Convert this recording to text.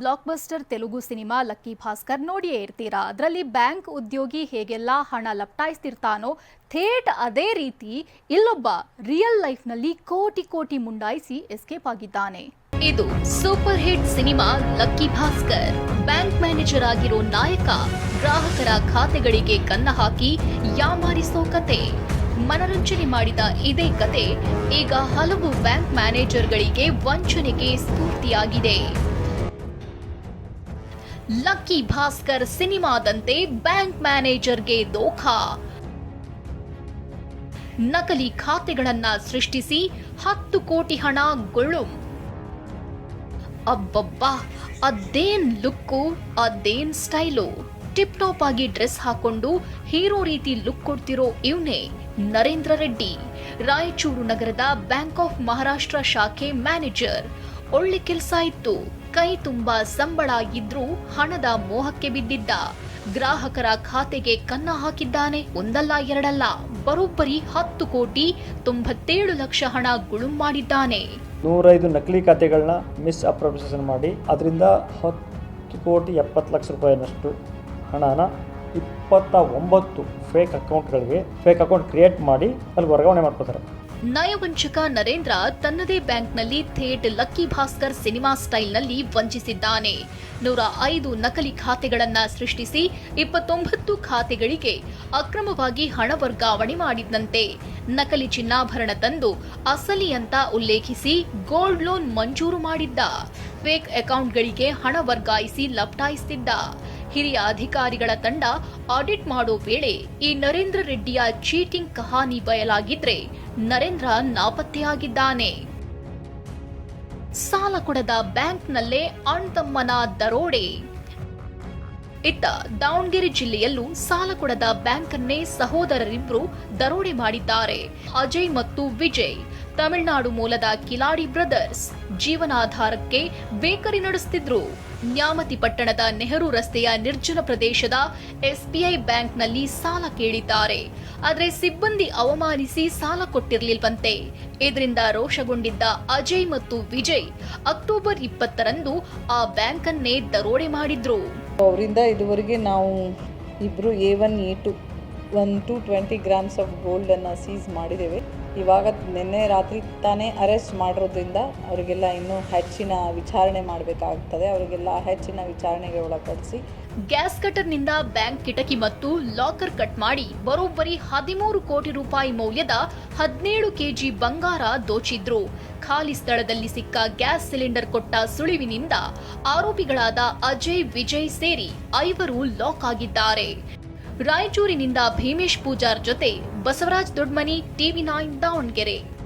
Block buster Telugu cinema Lucky Bhaskar ನೋಡಿಯೇ ಇರ್ತೀರಾ? ಅದರಲ್ಲಿ ಬ್ಯಾಂಕ್ ಉದ್ಯೋಗಿ ಹೇಗೆಲ್ಲ ಹಣ ಲಪ್ಟಾಯಿಸ್ತಿರ್ತಾನೋ, ಥೇಟ್ ಅದೇ ರೀತಿ ಇಲ್ಲೊಬ್ಬ ರಿಯಲ್ ಲೈಫ್ನಲ್ಲಿ ಕೋಟಿ ಕೋಟಿ ಮುಂಡಾಯಿಸಿ ಎಸ್ಕೇಪ್ ಆಗಿದ್ದಾನೆ. ಇದು super hit cinema Lucky Bhaskar. Bank manager ಆಗಿರೋ ನಾಯಕ ಗ್ರಾಹಕರ ಖಾತೆಗಳಿಗೆ ಕನ್ನ ಹಾಕಿ ಯಾಮಾರಿಸೋ ಕತೆ. ಮನರಂಜನೆ ಮಾಡಿದ ಇದೇ ಕತೆ ಈಗ ಹಲವು ಬ್ಯಾಂಕ್ ಮ್ಯಾನೇಜರ್ಗಳಿಗೆ ವಂಚನೆಗೆ ಸ್ಫೂರ್ತಿಯಾಗಿದೆ. ಲಕ್ಕಿ ಭಾಸ್ಕರ್ ಸಿನಿಮಾದಂತೆ ಬ್ಯಾಂಕ್ ಮ್ಯಾನೇಜರ್ಗೆ ದೋಖಾ ನಕಲಿ ಖಾತೆಗಳನ್ನ ಸೃಷ್ಟಿಸಿ ಹತ್ತು ಕೋಟಿ ಹಣ ಗುಳುಂ. ಅಬ್ಬಬ್ಬಾ, ಅದೇನ್ ಲುಕ್ಕು, ಅದೇನ್ ಸ್ಟೈಲು. ಟಿಪ್ ಟಾಪ್ ಆಗಿ ಡ್ರೆಸ್ ಹಾಕೊಂಡು ಹೀರೋ ರೀತಿ ಲುಕ್ ಕೊಡ್ತಿರೋ ಇವನೇ ನರೇಂದ್ರ ರೆಡ್ಡಿ. ರಾಯಚೂರು ನಗರದ ಬ್ಯಾಂಕ್ ಆಫ್ ಮಹಾರಾಷ್ಟ್ರ ಶಾಖೆ ಮ್ಯಾನೇಜರ್ ಒಳ್ಳೆ ಕೆಲಸ ಇತ್ತು. ಕೈ ತುಂಬ ಸಂಬಳ ಇದ್ರೂ ಹಣದ ಮೋಹಕ್ಕೆ ಬಿದ್ದಿದ್ದ. ಗ್ರಾಹಕರ ಖಾತೆಗೆ ಕನ್ನ ಹಾಕಿದ್ದಾನೆ ಒಂದಲ್ಲ ಎರಡಲ್ಲ, ಬರೋಬ್ಬರಿ ಹತ್ತು ಕೋಟಿ ತೊಂಬತ್ತೇಳು ಲಕ್ಷ ಹಣ ಗುಳುಂ ಮಾಡಿದ್ದಾನೆ. ನೂರೈದು ನಕಲಿ ಖಾತೆಗಳನ್ನ ಮಿಸ್ ಅಪ್ರೊಪ್ರಿಯೇಷನ್ ಮಾಡಿ, ಅದರಿಂದ ಹತ್ತು ಕೋಟಿ ಎಪ್ಪತ್ತು ಲಕ್ಷ ರೂಪಾಯಿನಷ್ಟು ಹಣನ ಇಪ್ಪತ್ತ ಒಂಬತ್ತು ಫೇಕ್ ಅಕೌಂಟ್ಗಳಿಗೆ ಫೇಕ್ ಅಕೌಂಟ್ ಕ್ರಿಯೇಟ್ ಮಾಡಿ ಅಲ್ಲಿ ವರ್ಗಾವಣೆ ಮಾಡ್ಕೋತಾರೆ ನಯವಂಚಕ ನರೇಂದ್ರ ತನ್ನದೇ ಬ್ಯಾಂಕ್ನಲ್ಲಿ ಥೇಟ್ ಲಕ್ಕಿ ಭಾಸ್ಕರ್ ಸಿನಿಮಾ ಸ್ಟೈಲ್ನಲ್ಲಿ ವಂಚಿಸಿದ್ದಾನೆ. ನೂರ ಐದು ನಕಲಿ ಖಾತೆಗಳನ್ನು ಸೃಷ್ಟಿಸಿ ಇಪ್ಪತ್ತೊಂಬತ್ತು ಖಾತೆಗಳಿಗೆ ಅಕ್ರಮವಾಗಿ ಹಣ ವರ್ಗಾವಣೆ ಮಾಡಿದ್ದಂತೆ ನಕಲಿ ಚಿನ್ನಾಭರಣ ತಂದು ಅಸಲಿ ಅಂತ ಉಲ್ಲೇಖಿಸಿ ಗೋಲ್ಡ್ ಲೋನ್ ಮಂಜೂರು ಮಾಡಿದ್ದ. ಫೇಕ್ ಅಕೌಂಟ್ಗಳಿಗೆ ಹಣ ವರ್ಗಾಯಿಸಿ ಲಪ್ಟಾಯಿಸ್ತಿದ್ದ. ಹಿರಿಯ ಅಧಿಕಾರಿಗಳ ತಂಡ ಆಡಿಟ್ ಮಾಡೋ ವೇಳೆ ಈ ನರೇಂದ್ರ ರೆಡ್ಡಿಯ ಚೀಟಿಂಗ್ ಕಹಾನಿ ಬಯಲಾಗಿದ್ರೆ ನರೇಂದ್ರ ನಾಪತ್ತೆಯಾಗಿದ್ದಾನೆ. ಸಾಲ ಕೊಡದ ಬ್ಯಾಂಕ್ನಲ್ಲೇ ಅಣ್ತಮ್ಮನ ದರೋಡೆ. ಇತ್ತ ದಾವಣಗೆರೆ ಜಿಲ್ಲೆಯಲ್ಲೂ ಸಾಲ ಕೊಡದ ಬ್ಯಾಂಕನ್ನೇ ಸಹೋದರರಿಬ್ಬರು ದರೋಡೆ ಮಾಡಿದ್ದಾರೆ. ಅಜಯ್ ಮತ್ತು ವಿಜಯ್, ತಮಿಳುನಾಡು ಮೂಲದ ಕಿಲಾಡಿ ಬ್ರದರ್ಸ್, ಜೀವನಾಧಾರಕ್ಕೆ ಬೇಕರಿ ನಡೆಸುತ್ತಿದ್ರು ನ್ಯಾಮತಿ ಪಟ್ಟಣದ ನೆಹರು ರಸ್ತೆಯ ನಿರ್ಜನ ಪ್ರದೇಶದ ಎಸ್ಬಿಐ ಬ್ಯಾಂಕ್ನಲ್ಲಿ ಸಾಲ ಕೇಳಿದ್ದಾರೆ. ಆದರೆ ಸಿಬ್ಬಂದಿ ಅವಮಾನಿಸಿ ಸಾಲ ಕೊಟ್ಟಿರಲಿಲ್ವಂತೆ. ಇದರಿಂದ ರೋಷಗೊಂಡಿದ್ದ ಅಜಯ್ ಮತ್ತು ವಿಜಯ್ ಅಕ್ಟೋಬರ್ ಇಪ್ಪತ್ತರಂದು ಆ ಬ್ಯಾಂಕನ್ನೇ ದರೋಡೆ ಮಾಡಿದ್ರು. ಅವರಿಂದ ಇದುವರೆಗೆ ನಾವು ಇಬ್ಬರು A one A two one two twenty grams of ಗೋಲ್ಡನ್ನು seize ಮಾಡಿದ್ದೇವೆ. ಇವಾಗ ನಿನ್ನೆ ರಾತ್ರಿ ತಾನೇ ಅರೆಸ್ಟ್ ಮಾಡಿರೋದ್ರಿಂದ ಅವರಿಗೆಲ್ಲ ಇನ್ನೂ ಹೆಚ್ಚಿನ ವಿಚಾರಣೆ ಮಾಡಬೇಕಾಗ್ತದೆ. ಅವರಿಗೆಲ್ಲ ಹೆಚ್ಚಿನ ವಿಚಾರಣೆಗೆ ಒಳಪಡಿಸಿ ಗ್ಯಾಸ್ ಕಟರ್ನಿಂದ ಬ್ಯಾಂಕ್ ಕಿಟಕಿ ಮತ್ತು ಲಾಕರ್ ಕಟ್ ಮಾಡಿ ಬರೋಬ್ಬರಿ ಹದಿಮೂರು ಕೋಟಿ ರೂಪಾಯಿ ಮೌಲ್ಯದ ಹದಿನೇಳು ಕೆಜಿ ಬಂಗಾರ ದೋಚಿದ್ರು. ಖಾಲಿ ಸ್ಥಳದಲ್ಲಿ ಸಿಕ್ಕ ಗ್ಯಾಸ್ ಸಿಲಿಂಡರ್ ಕೊಟ್ಟ ಸುಳಿವಿನಿಂದ ಆರೋಪಿಗಳಾದ ಅಜಯ್, ವಿಜಯ್ ಸೇರಿ ಐವರು ಲಾಕ್ ಆಗಿದ್ದಾರೆ. ರಾಯಚೂರಿನಿಂದ ಭೀಮೇಶ್ ಪೂಜಾರ್ ಜೊತೆ ಬಸವರಾಜ್ ದೊಡ್ಮನಿ, ಟಿವಿ ನೈನ್ ದಾವಣಗೆರೆ.